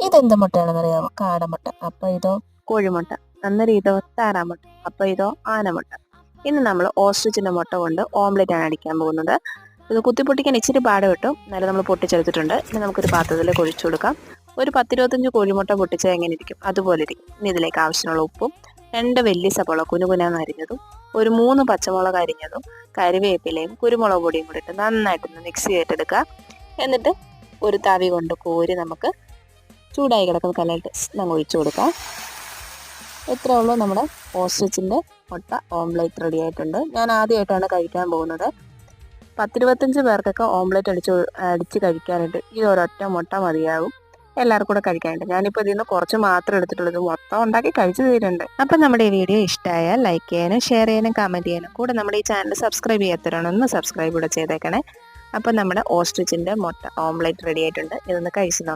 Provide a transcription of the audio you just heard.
ഇതെന്ത് മുട്ടയാണെന്നറിയാമോ കാടമുട്ട. അപ്പൊ ഇതോ കോഴിമുട്ട. അന്നേരം ഇതോ താറാമുട്ട. അപ്പൊ ഇതോ ആനമുട്ട. ഇന്ന് നമ്മൾ ഓസ്ട്രിച്ചിന്റെ മുട്ട കൊണ്ട് ഓംലെറ്റ് ആണ് അടിക്കാൻ പോകുന്നത്. ഇത് കുത്തിപ്പൊട്ടിക്കാൻ ഇച്ചിരി പാട് കിട്ടും. എന്നാലും നമ്മൾ പൊട്ടിച്ചെടുത്തിട്ടുണ്ട്. ഇനി നമുക്കൊരു പാത്രത്തിൽ കുഴിച്ചു കൊടുക്കാം. ഒരു പത്തിരുപത്തഞ്ച് കോഴിമുട്ട പൊട്ടിച്ചാൽ എങ്ങനെ ഇരിക്കും അതുപോലെ ഇരിക്കും. ഇനി ഇതിലേക്ക് ആവശ്യമുള്ള ഉപ്പും രണ്ട് വലിയ സവോള കുനുകുനാന്ന് അരിഞ്ഞതും ഒരു മൂന്ന് പച്ചമുളക് അരിഞ്ഞതും കറിവേപ്പിലയും കുരുമുളക് പൊടിയും കൂടി ഇട്ട് നന്നായിട്ടൊന്ന് മിക്സ് ചെയ്തിട്ടെടുക്കുക. എന്നിട്ട് ഒരു തവി കൊണ്ട് കോരി നമുക്ക് ചൂടായി കിടക്കുന്ന കലയിട്ട് നമ്മൾ ഒഴിച്ചു കൊടുക്കാം. ഇത്രേ ഉള്ളൂ നമ്മുടെ ഓസ്ട്രിച്ചിന്റെ മുട്ട ഓംലേറ്റ് റെഡി ആയിട്ടുണ്ട്. ഞാൻ ആദ്യമായിട്ടാണ് കഴിക്കാൻ പോകുന്നത്. പത്തിരുപത്തഞ്ച് പേർക്കൊക്കെ ഓംലേറ്റ് അടിച്ച് അടിച്ച് കഴിക്കാനായിട്ട് ഈ ഒരൊറ്റ മുട്ട മതിയാകും എല്ലാവർക്കും കൂടെ കഴിക്കാനുണ്ട് ഞാനിപ്പോൾ ഇതിൽ നിന്ന് കുറച്ച് മാത്രം എടുത്തിട്ടുള്ളത് മൊത്തം ഉണ്ടാക്കി കഴിച്ചു തീരുന്നുണ്ട്. അപ്പം നമ്മുടെ ഈ വീഡിയോ ഇഷ്ടമായാൽ ലൈക്ക് ചെയ്യാനും ഷെയർ ചെയ്യാനും കമന്റ് ചെയ്യാനും. കൂടെ നമ്മുടെ ഈ ചാനൽ സബ്സ്ക്രൈബ് ചെയ്യാത്തവരാണ് ഒന്ന് സബ്സ്ക്രൈബ് കൂടെ ചെയ്തേക്കണേ. അപ്പം നമ്മുടെ ഓസ്ട്രിച്ചിന്റെ മുട്ട ഓംലേറ്റ് റെഡി ആയിട്ടുണ്ട്. ഇതൊന്ന് കഴിച്ച് നോക്കാം.